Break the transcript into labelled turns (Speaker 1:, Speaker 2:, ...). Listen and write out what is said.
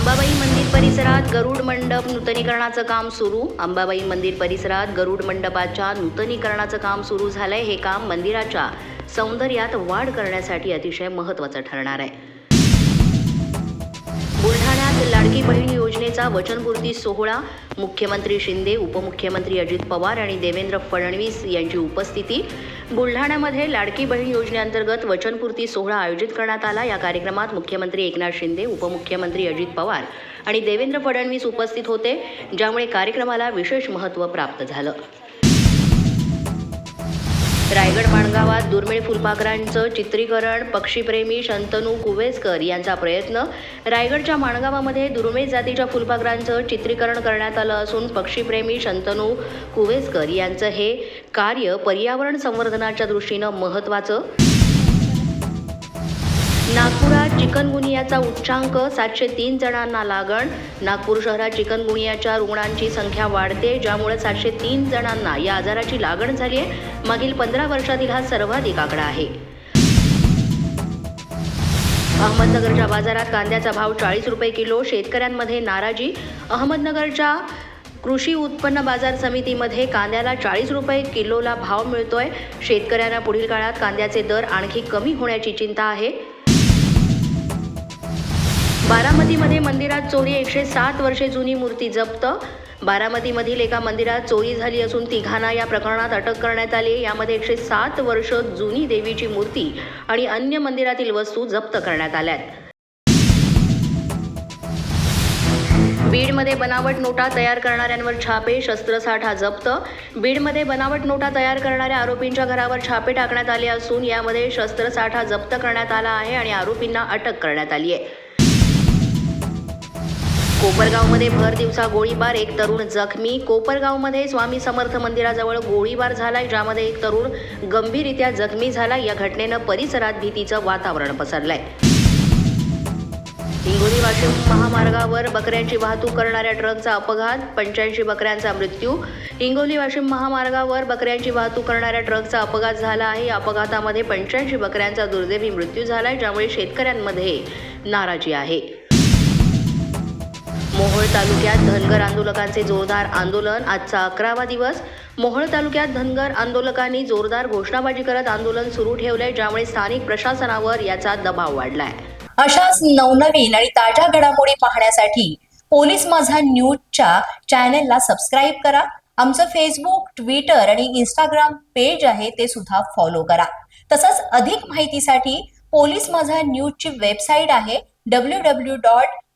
Speaker 1: अंबाबाई मंदिर परिसरात गरुड मंडप नूतनीकरणाचं काम सुरू. अंबाबाई मंदिर परिसरात गरुड मंडपाच्या नूतनीकरणाचं काम सुरू झालंय. हे काम मंदिराच्या सौंदर्यात वाढ करण्यासाठी अतिशय महत्त्वाचं ठरणार आहे. बुलढाण्यात लाडकी बहीण योजनेचा वचनपूर्ती सोहळा. मुख्यमंत्री शिंदे उपमुख्यमंत्री अजित पवार आणि देवेंद्र फडणवीस यांची उपस्थिती. बुलढाण्यामध्ये लाडकी बहीण योजनेअंतर्गत वचनपूर्ती सोहळा आयोजित करण्यात आला. या कार्यक्रमात मुख्यमंत्री एकनाथ शिंदे उपमुख्यमंत्री अजित पवार आणि देवेंद्र फडणवीस उपस्थित होते ज्यामुळे कार्यक्रमाला विशेष महत्त्व प्राप्त झालं. रायगड माणगावात दुर्मिळ फुलपाखरांचं चित्रीकरण पक्षीप्रेमी शंतनू कुवेसकर यांचा प्रयत्न. रायगडच्या माणगावामध्ये दुर्मिळ जातीच्या फुलपाखरांचं चित्रीकरण करण्यात आलं असून पक्षीप्रेमी शंतनू कुवेसकर यांचं हे कार्य पर्यावरण संवर्धनाच्या दृष्टीनं महत्त्वाचं. नागपुरात चिकनगुनियाचा उच्चांक सातशे तीन जणांना लागण. नागपूर शहरात चिकनगुनियाच्या रुग्णांची संख्या वाढते ज्यामुळे सातशे तीन जणांना या आजाराची लागण झाली आहे. मागील पंधरा वर्षातील हा सर्वाधिक आकडा आहे. अहमदनगरच्या बाजारात कांद्याचा भाव चाळीस रुपये किलो शेतकऱ्यांमध्ये नाराजी. अहमदनगरच्या कृषी उत्पन्न बाजार समितीमध्ये कांद्याला चाळीस रुपये किलोला भाव मिळतोय. शेतकऱ्यांना पुढील काळात कांद्याचे दर आणखी कमी होण्याची चिंता आहे. बारामतीमध्ये मंदिरात चोरी एकशे सात वर्षे जुनी मूर्ती जप्त. बारामतीमधील एका मंदिरात चोरी झाली असून तिघांना या प्रकरणात अटक करण्यात आली आहे. यामध्ये एकशे सात वर्ष जुनी देवीची मूर्ती आणि अन्य मंदिरातील वस्तू जप्त करण्यात आल्यात. बीडमध्ये बनावट नोटा तयार करणाऱ्यांवर छापे शस्त्रसाठा जप्त. बीडमध्ये बनावट नोटा तयार करणाऱ्या आरोपींच्या घरावर छापे टाकण्यात आले असून यामध्ये शस्त्रसाठा जप्त करण्यात आला आहे आणि आरोपींना अटक करण्यात आली आहे. कोपरगावमध्ये भर दिवसा गोळीबार एक तरुण जखमी. कोपरगावमध्ये स्वामी समर्थ मंदिराजवळ गोळीबार झाला ज्यामध्ये एक तरुण गंभीररित्या जखमी झाला. या घटनेनं परिसरात भीतीचं वातावरण पसरलंय. हिंगोली वाशिम महामार्गावर बकऱ्यांची वाहतूक करणाऱ्या ट्रकचा अपघात पंच्याऐंशी बकऱ्यांचा मृत्यू. हिंगोली वाशिम महामार्गावर बकऱ्यांची वाहतूक करणाऱ्या ट्रकचा अपघात झाला आहे. या अपघातामध्ये पंच्याऐंशी बकऱ्यांचा दुर्दैवी मृत्यू झाला आहे ज्यामुळे शेतकऱ्यांमध्ये नाराजी आहे. मोहोळ तालुक्यात धनगर आंदोलकांचे जोरदार आंदोलन. आजचा अकरावा दिवस. मोहोळ तालुक्यात धनगर आंदोलकांनी जोरदार घोषणाबाजी करत आंदोलन सुरू ठेवलंय ज्यामुळे स्थानिक प्रशासनावर याचा दबाव वाढलाय.
Speaker 2: अशाच नवनवीन आणि ताज्या घडामोडी पाहण्यासाठी पोलीस माझा न्यूजच्या चॅनेलला सबस्क्राईब करा. आमचं फेसबुक ट्विटर आणि इंस्टाग्राम पेज आहे ते सुद्धा फॉलो करा. तसंच अधिक माहितीसाठी पोलीस माझा न्यूजची वेबसाईट आहे W W dot